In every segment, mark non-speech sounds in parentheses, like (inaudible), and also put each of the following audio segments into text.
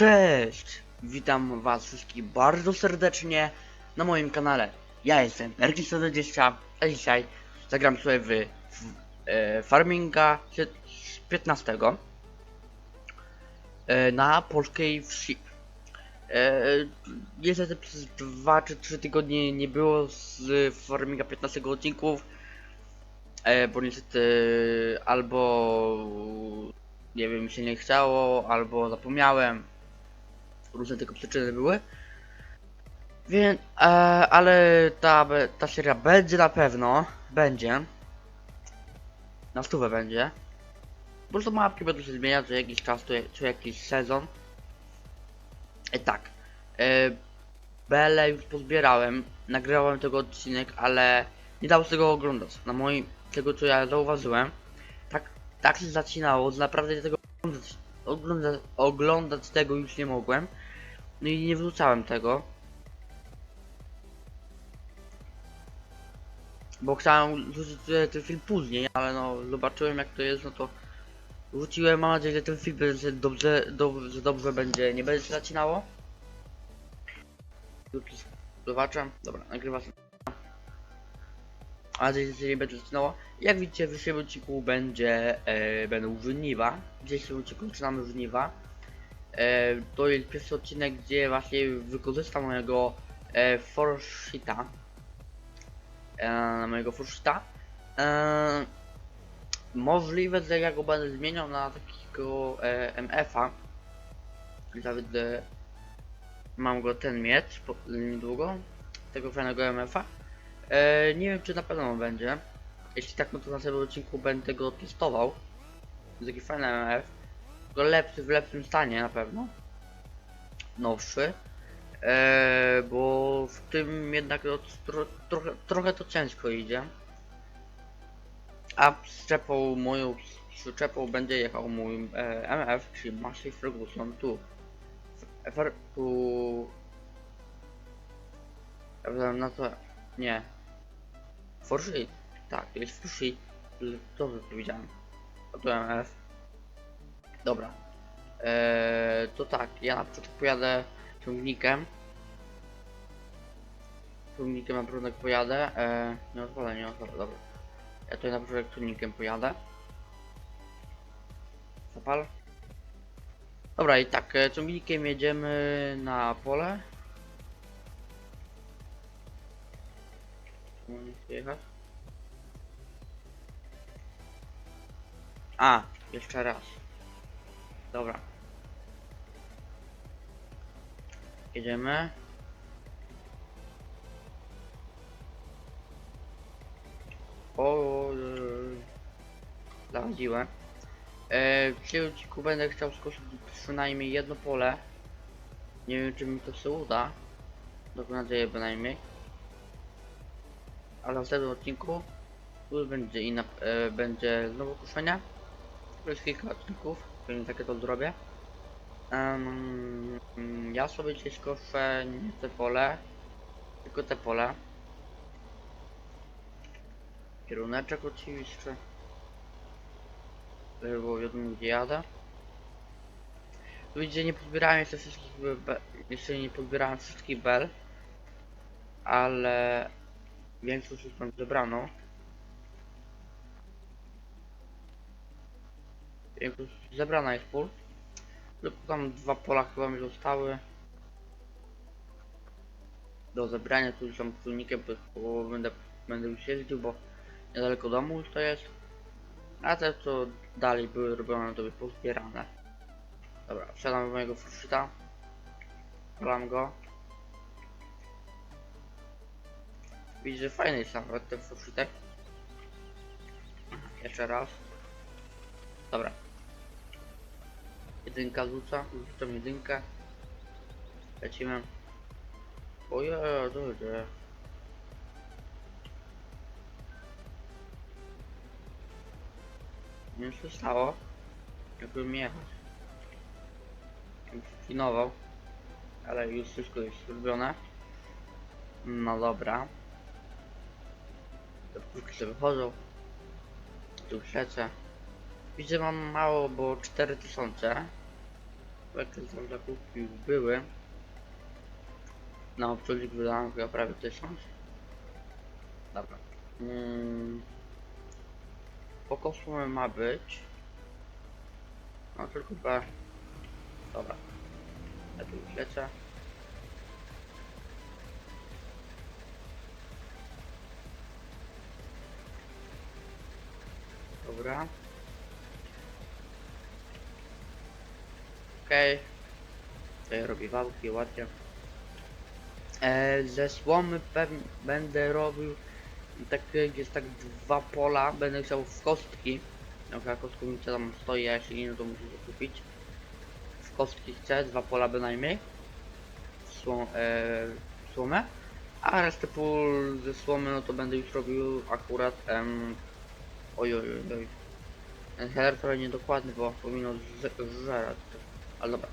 Cześć! Witam was wszystkich bardzo serdecznie na moim kanale. Ja jestem Erki120, a dzisiaj zagram sobie w, w e, Farminga sie- 15 e, na polskiej wsi. E, niestety przez 2 czy 3 tygodnie nie było z Farminga 15 odcinków, e, bo niestety albo nie wiem, mi się nie chciało, albo zapomniałem. Różne tego przyczyny były. Więc, e, ale ta, ta seria będzie na pewno, będzie. Na stówę będzie. Po prostu mapki będą się zmieniać co jakiś czas, co, co jakiś sezon. E, tak. E, Bele już pozbierałem, nagrałem tego odcinek, ale nie dało się tego oglądać. Na moim, tego co ja zauważyłem, tak, tak się zacinało, że naprawdę tego oglądać, oglądać, oglądać tego już nie mogłem. No i nie wrzucałem tego. Bo chciałem wrzucić ten film później, ale no zobaczyłem jak to jest, no to wrzuciłem, mam nadzieję, że ten film będzie dobrze, dobrze, dobrze będzie, nie będzie się zacinało. Zobaczę, dobra, nagrywa się. Mam nadzieję, że nie będzie zacinało. Jak widzicie, w dzisiejszym odcinku będzie, e, będą żniwa. W dzisiejszym odcinku zaczynamy żniwa. E, to jest pierwszy odcinek, gdzie właśnie wykorzystam mojego e, Forshita. E, mojego Forshita. E, możliwe, że ja go będę zmieniał na takiego e, MF-a. Nawet e, mam go ten miecz po, niedługo. Tego fajnego MF-a. E, nie wiem, czy na pewno będzie. Jeśli tak, no to na następnym odcinku będę go testował. Jest taki fajny MF lepszy, w lepszym stanie na pewno. Nowszy. Eee, bo w tym jednak no, tro, trochę, trochę to ciężko idzie. A przyczepą moją przyczepą będzie jechał mój e, MF, czyli Massey Ferguson tu. F, tu. Ja na to. Nie. Forshi. Tak, to jest Forshi. Dobrze to. A tu MF. Dobra. Eee, to tak, ja na początku pojadę ciągnikiem. Ciągnikiem na początek pojadę. Eee, nie odpalę, nie odpalę, dobra. Ja tutaj na początek ciągnikiem pojadę. Zapal. Dobra i tak, e, ciągnikiem jedziemy na pole. Nie chcę jechać. A, jeszcze raz. Dobra. Jedziemy. O, zachodziłem. E, w tym odcinku będę chciał skosić przynajmniej jedno pole. Nie wiem, czy mi to się uda. Mam nadzieję bynajmniej. Ale w następnym odcinku już będzie inna, e, będzie znowu koszenia. To jest kilka odcinków, pewnie takie to zrobię. Mm, ja sobie dzisiaj skoszę nie te pole, tylko te pole. Kieruneczek oczywiście. Żeby było wiadomo gdzie jadę. Tu nie pozbierałem jeszcze wszystkich jeszcze nie pozbierałem wszystkich bel. Ale większość już mam zebraną. Większość zebrana jest pól. Tylko tam dwa pola chyba mi zostały. Do zebrania tu tam czujnikiem, bo będę, będę już jeździł, bo niedaleko domu już to jest. A te co dalej były robione to by pozbierane. Dobra, wsiadam do mojego fuszyta. Polam go. Widzę, że fajny jest nawet ten fuszytek. Jeszcze raz. Dobra. Jedynka rzuca, rzucam jedynkę. Lecimy. Ojej, dobrze. Nie wiem co stało. Jakbym jechać. Spinował. Ale już wszystko jest zrobione. No dobra. Te pulki sobie wychodzą. Tu ślecę. Widzę mam mało, bo 4000. Jakieś tam zakupki już były. Na obsłudzik wydałem chyba prawie 1000. Dobra. Mm. Po kosmie ma być. No tylko chyba. Dobra. Ja tu już lecę. Dobra. Okej. Tutaj robię wałki, ładnie. E, ze słomy będę robił tak jest tak dwa pola, będę chciał w kostki. Jaka kostkownica tam stoi, a jeśli nie, no to muszę to kupić. W kostki chcę, dwa pola bynajmniej. Słom, e, słomę. A resztę pól ze słomy, no to będę już robił akurat em, oj, oj. Ten header trochę niedokładny, bo powinno z- żerać. Ale dobra.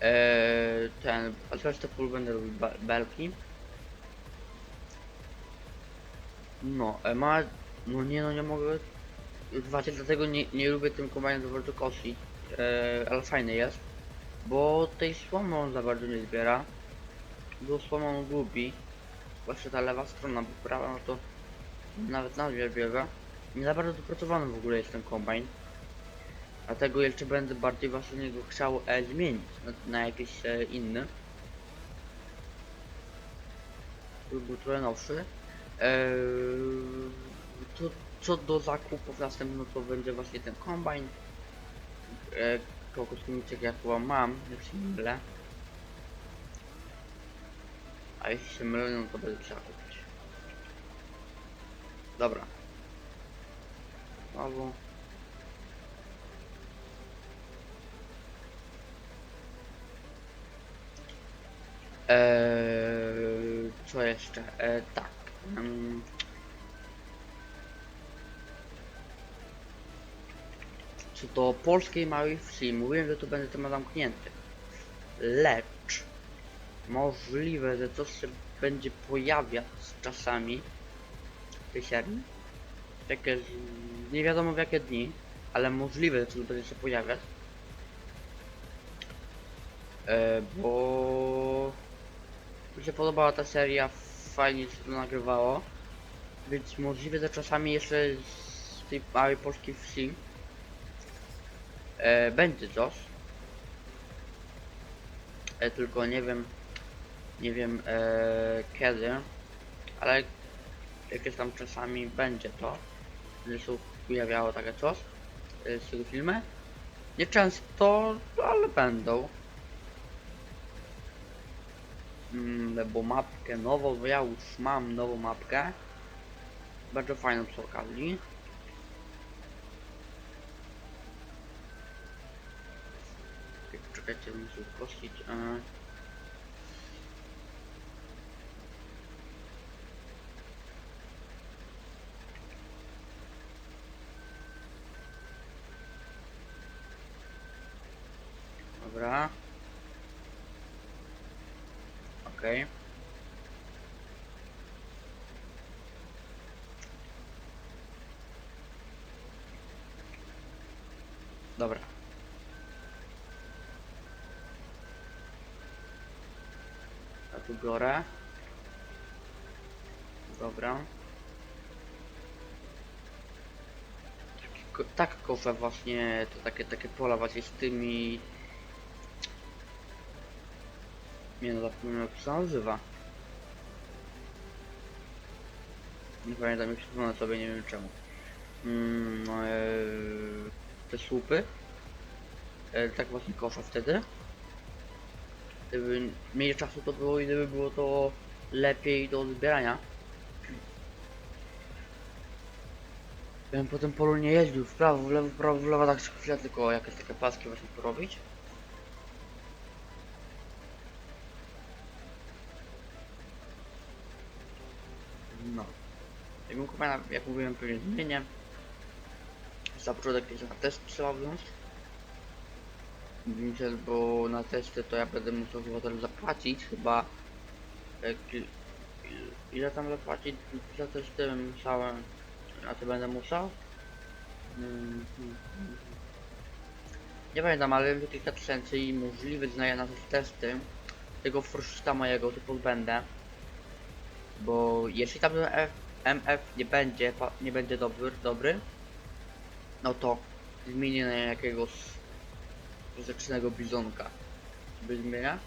Eee, ten, a resztę pól będę robił be belki. No, e, ma, no nie no nie mogę, właśnie dlatego nie, nie lubię tym kombajnem za bardzo kosić, e, ale fajny jest, bo tej słomy on za bardzo nie zbiera, bo słomą gubi, właśnie ta lewa strona, bo prawa no to nawet na biega, nie za bardzo dopracowany w ogóle jest ten kombajn, dlatego jeszcze będę bardziej właśnie niego chciał e, zmienić na, na jakiś e, inny, który był trochę nowszy. Eee, to, co do zakupów następno to będzie właśnie ten kombajn. Eee, kokosniczek jak chyba mam, jak się mylę. A jeśli się mylę, no to będę trzeba kupić. Dobra. Znowu. Eee, co jeszcze? Eee, tak. mm. Co do polskiej małej wsi, mówiłem, że tu będzie temat zamknięty. Lecz możliwe, że coś się będzie pojawiać z czasami w tej serii. Jakieś, nie wiadomo w jakie dni, ale możliwe, że coś będzie się pojawiać. E, bo mi się podobała ta seria, fajnie się to nagrywało. Więc możliwe, że czasami jeszcze z tej małej polskiej wsi e, będzie coś. E, tylko nie wiem, nie wiem e, kiedy, ale jakieś tam czasami będzie to, że się pojawiało takie coś e, z tego filmu. Nie często, ale będą. Mm, bo mapkę nową, bo ja już mam nową mapkę. Bardzo fajną przy okazji. Czekajcie, muszę uprościć. e. Dobra. Okej. Dobra. Ja tu biorę. Dobra. Tak koszę właśnie, to takie, takie pola właśnie z tymi... Nie no, zapomniałem jak się nazywa. Nie pamiętam jak się to nazywa sobie, nie wiem czemu. Mm, no, e, te słupy. E, tak właśnie koszę wtedy. Gdyby mniej czasu to było i gdyby było to lepiej do zbierania. Bym po tym polu nie jeździł w prawo, w lewo, w prawo, w lewo, tak chwilę tylko jakieś takie paski właśnie porobić. No. Mówiłem, jak mówiłem pewnie zmienię. Za początek jeszcze na test trzeba wziąć. Myślę, bo na testy to ja będę musiał chyba zapłacić chyba ile tam zapłacić za testy musiałem a to będę musiał Mm. Nie pamiętam, ale wiem, że kilka tysięcy i możliwe znaję na te testy tego Frostita mojego, to pozbędę. Bo jeśli tam F, MF nie będzie, nie będzie dobry, dobry, no to zmienię na jakiegoś rzecznego bizonka. By zmienia.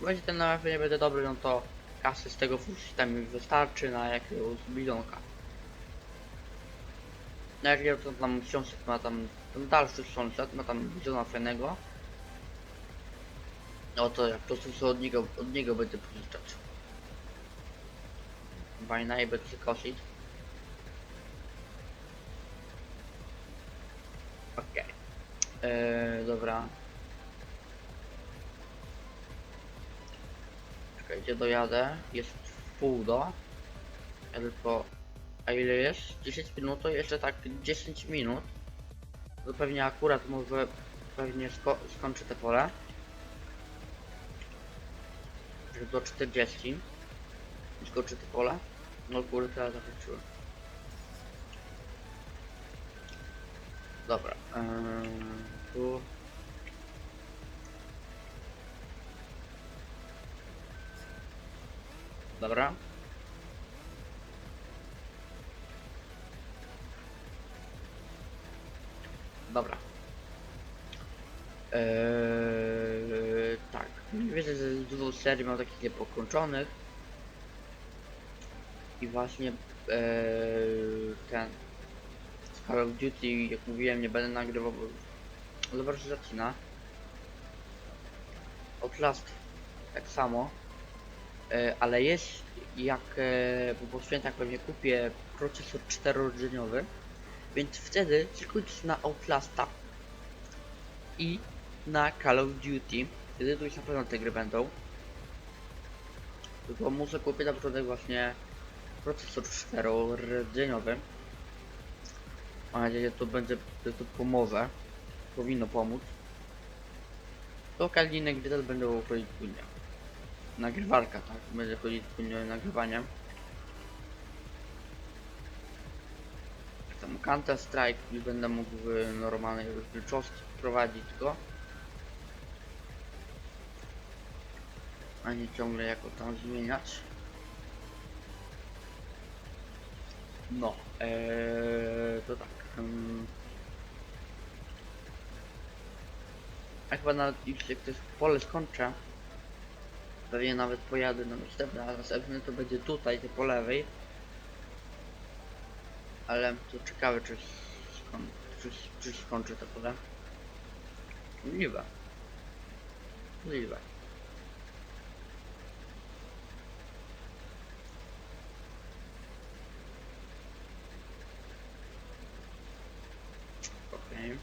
Jeśli ten MF nie będzie dobry, no to kasy z tego Frostita mi wystarczy na jakiegoś bizonka. No jak ja to tam książek ma tam, tam dalszy sąsiad, ma tam bizona fajnego. No to jak to co od niego, od niego będę pożyczać. I będę kosić. Okej. Eee, dobra. Czekajcie, dojadę. Jest pół do. Tylko... A ile jest? 10 minut to jeszcze tak 10 minut. To pewnie akurat może pewnie sko skończy te pole. Do 40. Skończy te pole. No teraz zakończyłem. Dobra. Yy, tu. Dobra. Dobra. Eee, tak. Wiedzę, że dużo serii mam takich niepokończonych. I właśnie eee, ten Call of Duty, jak mówiłem, nie będę nagrywał, bo zobacz, że zaczyna. Outlast tak samo. E, ale jest jak e, po świętach pewnie kupię procesor czterorodzeniowy, więc wtedy skończę na Outlasta i na Call of Duty. Wtedy tu już na pewno te gry będą. Tylko muszę kupić na początek właśnie procesor czterorodzeniowy. Mam nadzieję, że to będzie, że to pomoże. Powinno pomóc. To gry też będą chodzić płynnie. Nagrywarka, tak? Będzie chodzić płynnie nagrywaniem. Tam Counter Strike już będę mógł w normalnej rozdzielczości prowadzić go. A nie ciągle jako tam zmieniać. No, ee, to tak. Um, a chyba nawet już jak pole skończę, pewnie nawet pojadę na następne, a następny to będzie tutaj, to po lewej. Ale to ciekawe, czy, skoń, czy, czy skończę to pole. Możliwe. Możliwe. Okej.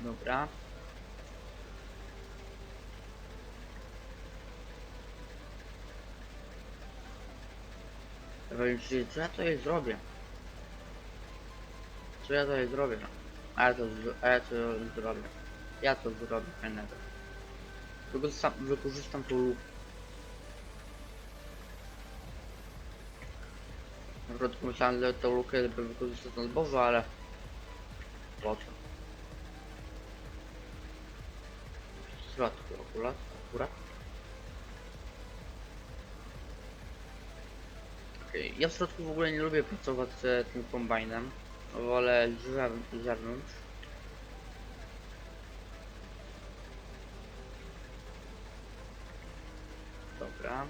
Dobra. Ja tutaj zrobię? Co ja tutaj zrobię? A ja to, a ja to zrobię. Ja to zrobię fajnego. Wykorzystam, wykorzystam tą lupę. Na początku myślałem, że tą lukę by wykorzystać na zboże, ale... Po co? W środku akurat, akurat. Okej, Ja w środku w ogóle nie lubię pracować z tym kombajnem. Wolę z zewn- z zewnątrz. Dobra.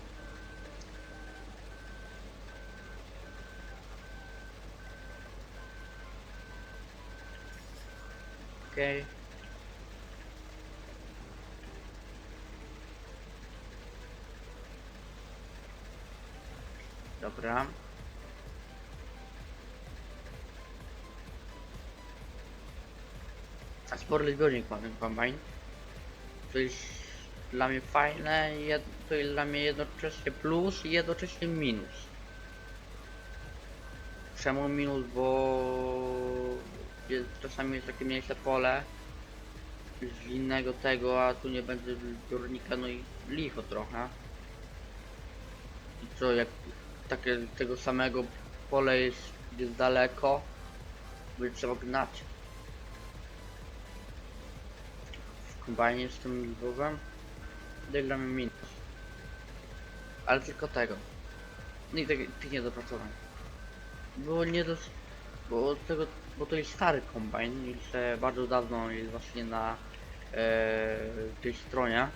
Okej. Dobra. Spory zbiornik ma ten kombajn. To jest dla mnie fajne, to jest dla mnie jednocześnie plus i jednocześnie minus. Czemu minus, bo gdzie czasami jest takie mniejsze pole z innego tego, a tu nie będzie zbiornika, no i licho trochę. I co, jak takie tego samego pole jest, jest daleko, będzie trzeba gnać. Kombajnie z tym zbowem gramy minus. Ale tylko tego. No i tych, tych niedopracowań. Było nie do... Bo tego... Bo to jest stary kombajn, jeszcze bardzo dawno jest właśnie na e, tej stronie.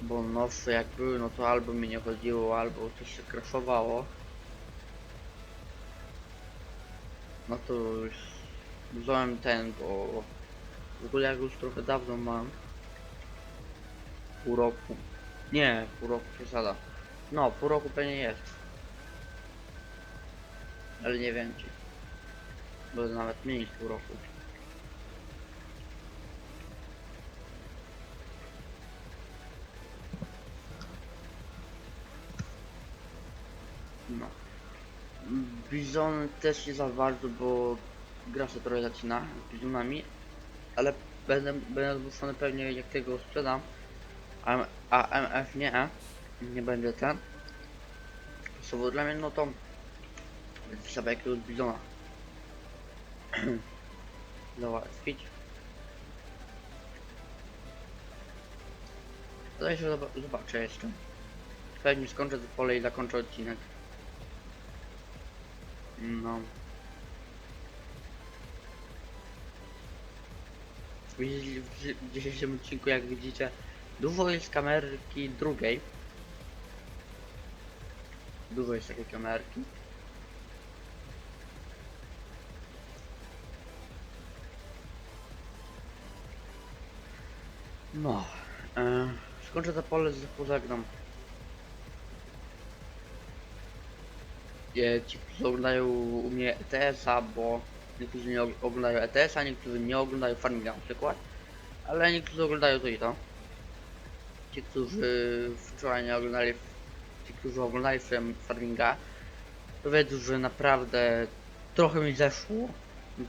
Bo nowsze jak były, no to albo mi nie chodziło, albo coś się crashowało. No to już wziąłem ten, bo w ogóle jak już trochę dawno mam. Pół roku. Nie, pół roku przesada. No, pół roku pewnie jest. Ale nie wiem czy. Bo nawet mniej niż pół roku. No. Bizon też nie za bardzo, bo gra się trochę zaczyna z bizonami, ale będę, będę zmuszony pewnie jak tego sprzedam, a, a MF nie, nie będzie ten. Słowo dla mnie, no to trzeba jakiegoś bizona (clears throat) załatwić. Zdaje się zob- zobaczę jeszcze. Pewnie skończę to pole i zakończę odcinek. No. W dzisiejszym odcinku, jak widzicie, dużo jest kamerki drugiej. Dużo jest takiej kamerki. No. E, skończę to pole pożegnam. E, ci, którzy oglądają u mnie ETS-a, bo niektórzy nie og- oglądają ETS-a, niektórzy nie oglądają Farminga na przykład, ale niektórzy oglądają to i to. Ci, którzy wczoraj nie oglądali, ci, którzy oglądali Farminga, to wiedzą, że naprawdę trochę mi zeszło,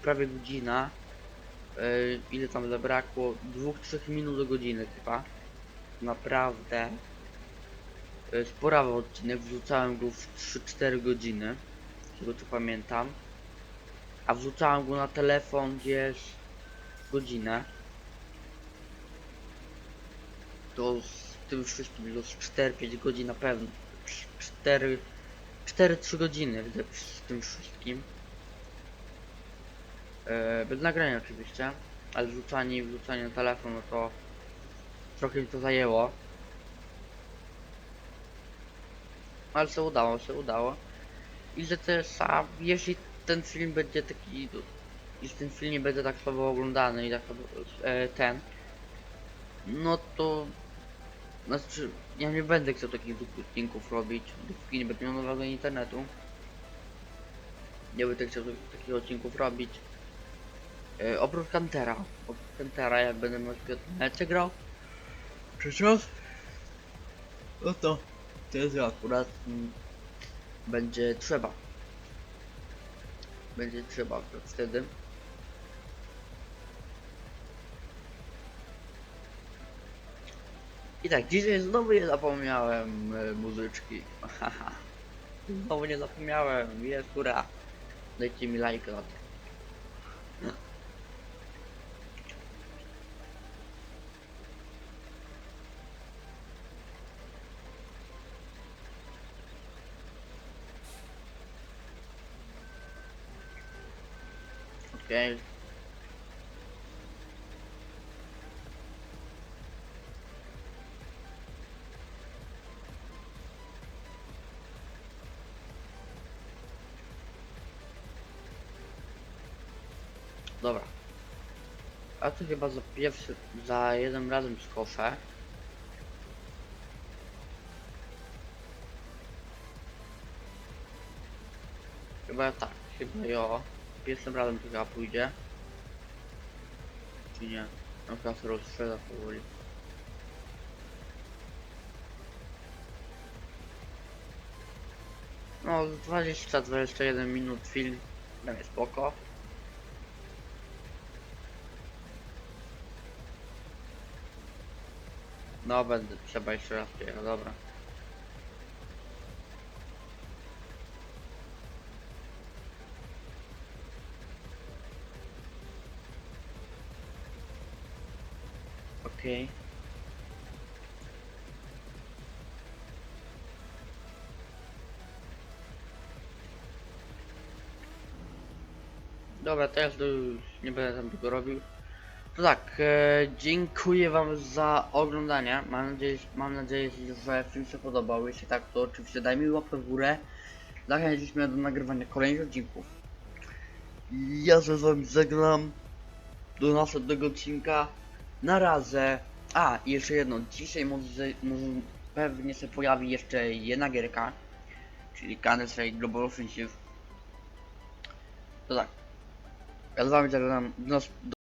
prawie godzina. E, ile tam zabrakło? Dwóch, trzech minut do godziny chyba. Naprawdę. E, Sporawy odcinek, wrzucałem go w 3-4 godziny, z tego co pamiętam. A wrzucałem go na telefon gdzieś godzinę. To z tym wszystkim z 4-5 godzin na pewno. 4 4-3 godziny z z tym wszystkim. E, bez nagrania oczywiście, ale wrzucanie i wrzucanie na telefon, no to trochę mi to zajęło. Ale się udało, się udało. I że też, a jeśli ten film będzie taki, jeśli ten film nie będzie tak słabo oglądany i tak e, ten, no to, znaczy, ja nie będę chciał takich odcinków robić, dopóki nie będę miał nowego internetu. Nie będę chciał tak- takich odcinków robić. E, oprócz Kantera. Oprócz Kantera, jak będę w mecie grał. Przecież? No to. To jest akurat. Mm, będzie trzeba. Będzie trzeba wtedy. I tak, dzisiaj znowu nie zapomniałem e, muzyczki. (laughs) Znowu nie zapomniałem. Jest góra. Dajcie mi lajka na to. Okej. Dobra. A to chyba za pierwszy, za jednym razem skoszę. Chyba tak, chyba jo. Pierwszym razem to chyba pójdzie. Czy nie? No chyba się rozstrzela powoli. No 20-21 minut film. Będzie spoko. No będę, trzeba jeszcze raz przyjechać, dobra. Okej. Dobra, teraz to już nie będę tam tego robił. To tak, e, dziękuję wam za oglądanie. Mam nadzieję, mam nadzieję, że film się podobał. Jeśli tak, to oczywiście daj mi łapkę w górę. Zachęcić mnie do nagrywania kolejnych odcinków. Ja się z wami żegnam. Do następnego odcinka. Na razie. A, i jeszcze jedno. Dzisiaj może, może pewnie się pojawi jeszcze jedna gierka. Czyli Counter Strike Global Offensive. To tak. Ja z wami żegnam. Do,